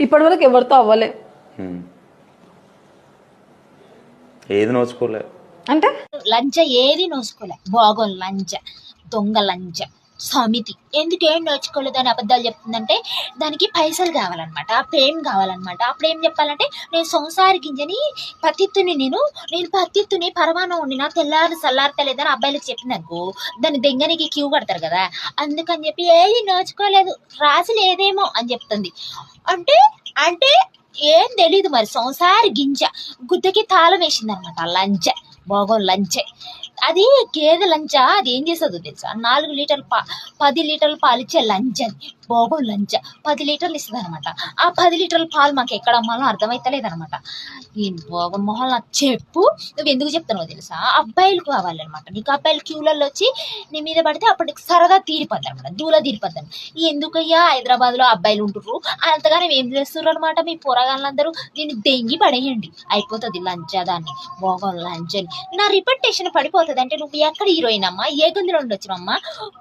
ఇప్పటివరకు ఎవరితో అవ్వలే. ఏది నోచుకోలే? అంటే? లంచ ఏది నోచుకోలే. భోగం లంచ. దొంగ లంచ. సమితి. ఎందుకు ఏం అని అబద్ధాలు చెప్తుందంటే దానికి పైసలు కావాలన్నమాట. ఆ ప్రేమ కావాలన్నమాట. అప్పుడు ఏం చెప్పాలంటే నేను సంసార గింజని పత్తిత్తుని నేను నేను పత్తిత్తుని పరమాణం ఉండినా తెల్లారి చల్లారతలేదని అబ్బాయిలకు చెప్పింది అనుకో దాన్ని దెంగనికి క్యూ కడతారు కదా. అందుకని చెప్పి ఏది నేర్చుకోలేదు. రాసి లేదేమో అని చెప్తుంది. అంటే అంటే ఏం తెలియదు మరి. సంసార గింజ. గుద్దకి తాళం వేసింది అనమాట లంచ భోగం లంచే. అది గేదె లంచ అది ఏం చేసేదో తెలుసా? నాలుగు లీటర్లు పా పది లీటర్ల పాలు ఇచ్చే లంచ్ అది భోగం లంచ. పది లీటర్లు ఇస్తుంది అనమాట ఆ పది లీటర్ల పాలు మాకు ఎక్కడ అమ్మాలో అర్థమైతలేదు అనమాట ఈ భోగం మొహం నాకు చెప్పు. నువ్వు ఎందుకు చెప్తున్నావు తెలుసా? అబ్బాయిలు కావాలన్నమాట. నీకు అబ్బాయిలు క్యూలలో వచ్చి నీ మీద పడితే అప్పటికి సరదా తీరిపోద్ది అనమాట దూల తీరిపోద్ది ఎందుకయ్యా? హైదరాబాద్లో అబ్బాయిలు ఉంటుర్రు. అంతగానే ఏం చేస్తున్నారు అనమాట మీ పోరగాళ్ళందరూ? దీన్ని దెంగి పడేయండి. అయిపోతుంది లంచ దాన్ని. బోగం లంచ్ అని నా రిపటేషన్ పడిపోతుంది అంటే నువ్వు ఎక్కడ హీరోయిన్ అమ్మా? ఏ గందులో ఉండొచ్చినమ్మా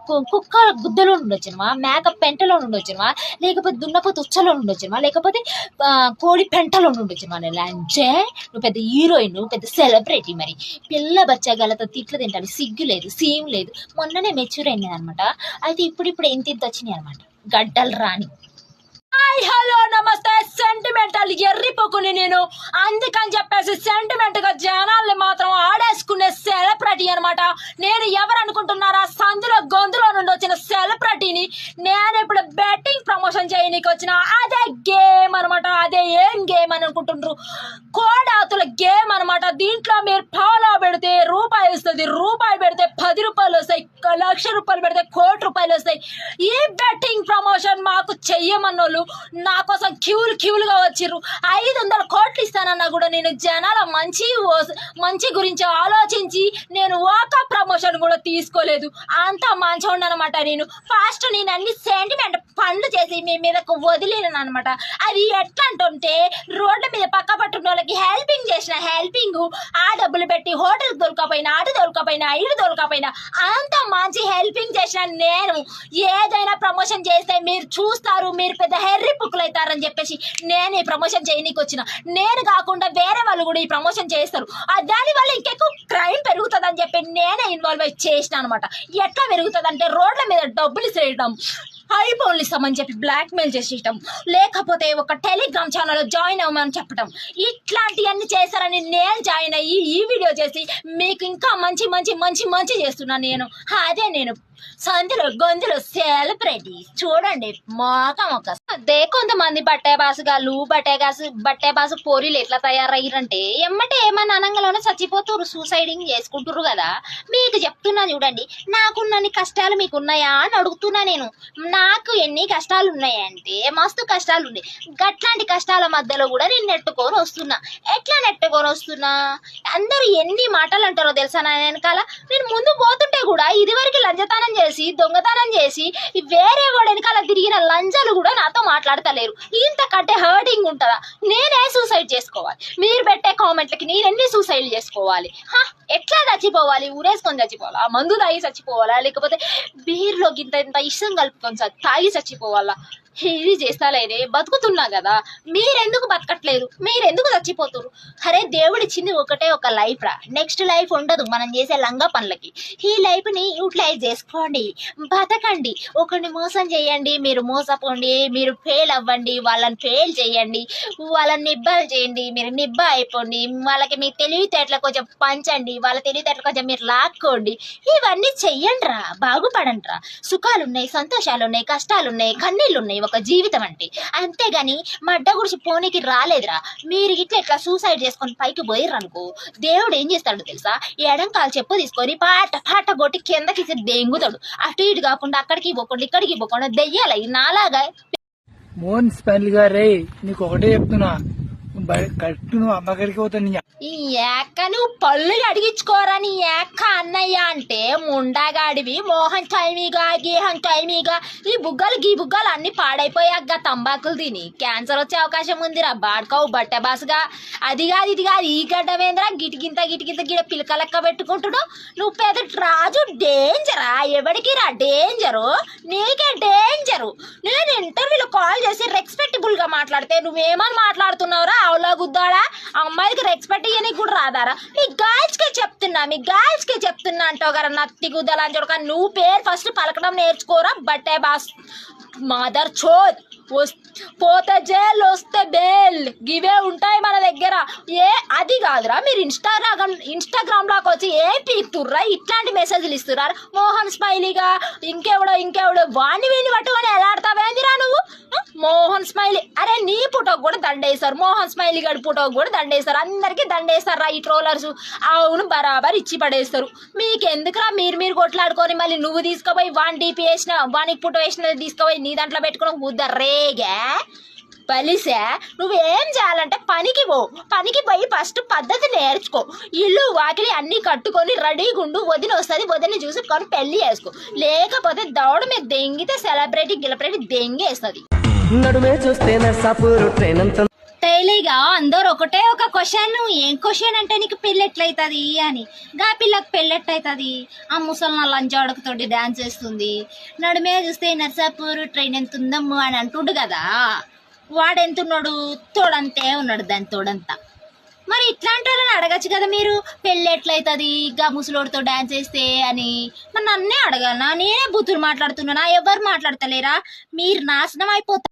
కు- కుక్క గుద్దలో ఉండొచ్చినమా మేక పెంటలో ఉండొచ్చినమా లేకపోతే దున్నపోతే ఉచ్చలో ఉండొచ్చినమా లేకపోతే కోడి పెంటలో ఉండొచ్చినమా అంటే నువ్వు పెద్ద హీరోయిన్ నువ్వు పెద్ద సెలబ్రిటీ మరి. పిల్ల బచ్చగాలతో తిట్లు తింటాడు. సిగ్గు లేదు సీమ్ లేదు. మొన్ననే మెచ్యూర్ అయినాయి అనమాట అయితే ఇప్పుడు ఇప్పుడు ఎంత ఇంత వచ్చినాయి అనమాట గడ్డలు రాని. హాయ్ హలో నమస్తే. సెంటిమెంటల్ ఎర్రిపోకుని నేను. అందుకని చెప్పేసి సెంటిమెంట్గా జనాల్ని మాత్రం ఆడేసుకునే అనమాట. అన్నమాట నేను ఎవరు అనుకుంటున్నారా? సందులో గొంతులో నుండి వచ్చిన సెలబ్రిటీని నేను ఇప్పుడు బెట్టింగ్ ప్రమోషన్ చేయనీకి వచ్చిన అదే గేమ్ అనమాట. అదే ఏం గేమ్ అని అనుకుంటున్నారు? కోడాతుల గేమ్ అన్నమాట దీంట్లో మీరు ఫాలో పెడితే రూపాయి వస్తుంది రూపాయి పెడితే పది రూపాయలు వస్తాయి ఒక లక్ష రూపాయలు పెడితే కోటి రూపాయలు వస్తాయి. ఈ బెట్టింగ్ ప్రమోషన్ మాకు చెయ్యమన్నోళ్ళు నా కోసం క్యూలు క్యూలుగా వచ్చిర్రు. ఐదు వందల కోట్లు ఇస్తానన్నా కూడా నేను జనాల మంచి మంచి గురించి ఆలోచించి నేను ఒక ప్రమోషన్ కూడా తీసుకోలేదు. అంత మంచిగా అనమాట నేను. ఫాస్ట్ నేను అన్ని సెంటిమెంట్ పనులు చేసి మీ మీదకు వదిలేను అనమాట అది ఎట్లా అంటుంటే రోడ్ల మీద పక్క పట్టున్న వాళ్ళకి హెల్పింగ్ చేసిన హెల్పింగ్ ఆ డబ్బులు పెట్టి హోటల్ దొరకపోయినా అటు దొరకపోయినా ఇటు దొరకపోయినా అంత మంచి హెల్పింగ్ చేసిన నేను ఏదైనా ప్రమోషన్ చేస్తే మీరు చూస్తారు మీరు పెద్ద హెర్రి పుక్కులు అవుతారని చెప్పేసి నేను ఈ ప్రమోషన్ చేయనీకి వచ్చిన. నేను కాకుండా వేరే వాళ్ళు కూడా ఈ ప్రమోషన్ చేస్తారు. ఆ దాని వల్ల ఇంకెక్కువ క్రైమ్ పెరుగుతుంది అని చెప్పి నేనే ఇన్వాల్వ్ అయి చేసిన అనమాట. ఎట్లా పెరుగుతుంది అంటే రోడ్ల మీద డబ్బులు చేయడం ఐఫోన్లు ఇస్తామని చెప్పి బ్లాక్ మెయిల్ చేసేయటం. లేకపోతే ఒక టెలిగ్రామ్ ఛానల్లో జాయిన్ అవ్వమని చెప్పడం ఇట్లాంటివన్నీ చేశారని నేను జాయిన్ అయ్యి ఈ వీడియో చేసి మీకు ఇంకా మంచి మంచి మంచి మంచి చేస్తున్నాను నేను. అదే నేను సందులో గొంతులో సెలబ్రిటీ చూడండి మోకం ఒక అదే కొంతమంది బట్టే బాసుగాళ్ళు బట్టే గాసు బట్టే బాసు పోరీలు ఎట్లా తయారయ్యారంటే ఎమ్మటే ఏమన్నా అనంగలోనే చచ్చిపోతురు సూసైడింగ్ చేసుకుంటురు కదా. మీకు చెప్తున్నా చూడండి నాకున్నన్ని కష్టాలు మీకు ఉన్నాయా అని అడుగుతున్నా నేను. నాకు ఎన్ని కష్టాలు ఉన్నాయంటే మస్తు కష్టాలు ఉన్నాయి గట్లాంటి కష్టాల మధ్యలో కూడా నేను నెట్టుకొని వస్తున్నా. ఎట్లా నెట్టుకొని వస్తున్నా? అందరూ ఎన్ని మాటలు అంటారో తెలుసా నా వెనకాల? నేను ముందు పోతుంటే కూడా ఇదివరకు లంచతనం చేసి దొంగతనం చేసి వేరే లంజలు కూడా నాతో మాట్లాడతలేరు. ఇంతకంటే హర్టింగ్ ఉంటుందా? నేనే సూసైడ్ చేసుకోవాలి. మీరు పెట్టే కామెంట్లకి నేను ఎన్ని సూసైడ్ చేసుకోవాలి? హా, ఎట్లా చచ్చిపోవాలి? ఊరేసుకొని చచ్చిపోవాలా? మందు తాగి చచ్చిపోవాలా? లేకపోతే బీర్లో గింత ఇంత ఇష్టం కలుపుకొని తాగి చచ్చిపోవాలా? ఇది చేస్తాలేదే బతుకుతున్నా కదా. మీరెందుకు బతకట్లేదు? మీరెందుకు చచ్చిపోతున్నారు అరే దేవుడిచ్చింది ఒకటే ఒక లైఫ్ రా. నెక్స్ట్ లైఫ్ ఉండదు మనం చేసే లంగా పనులకి. ఈ లైఫ్ని యూటిలైజ్ చేసుకోండి బతకండి. ఒకరిని మోసం చేయండి మీరు మోసపోండి మీరు ఫెయిల్ అవ్వండి వాళ్ళని ఫెయిల్ చేయండి వాళ్ళని నిబ్బలు చేయండి మీరు నిబ్బ అయిపోండి వాళ్ళకి మీ తెలివితేటలు కొంచెం పంచండి వాళ్ళ తెలివితేటలు కొంచెం మీరు లాక్కోండి. ఇవన్నీ చెయ్యండి రా బాగుపడండి రా. సుఖాలు ఉన్నాయి కన్నీళ్ళు ఉన్నాయి ఒక జీవితం అంటే. అంతేగాని మడ్డ గుడిసి పోనీకి రాలేదురా. మీరు ఇట్లా ఇట్లా సూసైడ్ చేసుకొని పైకి పోయిర్రు అనుకో దేవుడు ఏం చేస్తాడు తెలుసా? ఎడం కాలు చెప్పు తీసుకొని పాట పాట కొట్టి కిందకి దెంగుతాడు. అటు ఇటు కాకుండా అక్కడికి పోకుండా ఇక్కడికి పోకుండా దెయ్యాలి నాలాగా మోహన్ స్పెల్ గారే నీకు ఒకటే చెప్తున్నా. కరెక్ట్ నువ్వు అమ్మగడికి ఈ ఏక్క నువ్వు పళ్ళు అడిగించుకోరా నీ ఏక్క అన్నయ్య అంటే ముండాగాడివి మోహన్ చైమీగా గీహన్ చైమీగా ఈ బుగ్గలు గీ బుగ్గలు అన్ని పాడైపోయాక తంబాకులు తిని క్యాన్సర్ వచ్చే అవకాశం ఉందిరా. బాడ్కావు బట్ట బాసుగా అది కాదు ఇది కాదు. ఈ గడ్డమేంద్రా? గిటికింత గిటికింత గిడ పిలక లెక్క పెట్టుకుంటుడు నువ్వు పెద్ద రాజు డేంజరా. ఎవడికి రా? డేంజరు. నీకే డేంజరు. నేను ఇంటర్వ్యూలో కాల్ చేసి రెస్పెక్టబుల్గా మాట్లాడితే నువ్వేమని మాట్లాడుతున్నావురా? అవులా గుద్దాడా ఆ అమ్మాయికి రెస్పెక్ట్ ఇయ్యనికి కూడా రాదారా? మీ గర్ల్స్ కే చెప్తున్నా మీ గర్ల్స్ కే చెప్తున్నా అంటావు కదా నత్తి గుద్దలని చూడక నువ్వు పేరు ఫస్ట్ పలకడం నేర్చుకోరా బట్టే బాస్ మదర్ చోద్ పోతే జైల్ వస్తే బేల్ గివే ఉంటాయి మన దగ్గర. ఏ అది కాదురా మీరు ఇన్స్టాగ్రామ్ ఇన్స్టాగ్రామ్ లాగా వచ్చి ఏ పీక్తుర్రా ఇట్లాంటి మెసేజ్లు ఇస్తున్నారు మోహన్ స్మైలీగా ఇంకెవడో ఇంకెవడో వాణ్ణి వీణి పట్టుకొని ఎలా ఆడతావేందిరా మోహన్ స్మైలీ అరే నీ పుటోకు కూడా దండేశారు. మోహన్ స్మైలీ గడి పుటోకు కూడా దండేస్తారు అందరికీ దండేశారు రా ఈ ట్రోలర్స్ అవును బరాబర్ ఇచ్చి పడేస్తారు. మీకెందుకురా మీరు మీరు కొట్లాడుకొని మళ్ళీ నువ్వు తీసుకుపోయి వాన్ డీపీ వేసిన వానికి పుట్ట వేసిన తీసుకుపోయి నీ దాంట్లో పెట్టుకోవడం కుదరేగా రేగా? బలిసే? నువ్వేం చేయాలంటే పనికి పో. పనికి పోయి ఫస్ట్ పద్ధతి నేర్చుకో. ఇల్లు వాకిలి అన్నీ కట్టుకొని రెడీగా ఉండు వదిన వస్తుంది. వదిన చూసుకొని పెళ్ళి చేసుకో. లేకపోతే దౌడ మీద దెంగితే సెలబ్రిటీ గిలబ్రిటీ దెంగేస్తుంది. నడుమే చూస్తే నర్సాపూర్ ట్రైన్ అంత డైలీగా అందరు ఒకటే ఒక క్వశ్చన్ ఏం క్వశ్చన్ అంటే నీకు పెళ్ళి ఎట్లయితుంది? అని. గా పిల్లకి పెళ్ళి ఎట్లయితుంది? ఆ ముసలి లంచాడకతోటి డాన్స్ చేస్తుంది. నడుమే చూస్తే నర్సాపూర్ ట్రైన్ ఎంత ఉందమ్ము అని అంటుండు కదా. వాడు ఎంత ఉన్నాడు తోడంతే ఉన్నాడు దాని తోడంతా. మరి ఇట్లాంటి వాళ్ళని అడగచ్చు కదా మీరు పెళ్ళి ఎట్లయితుంది? గా ముసలోడితో డాన్స్ చేస్తే అని. మరి నన్నే అడగాలనా నేనే బుద్ధులు మాట్లాడుతున్నానా ఎవరు మాట్లాడతలేరా? మీరు నాశనం అయిపోతారు.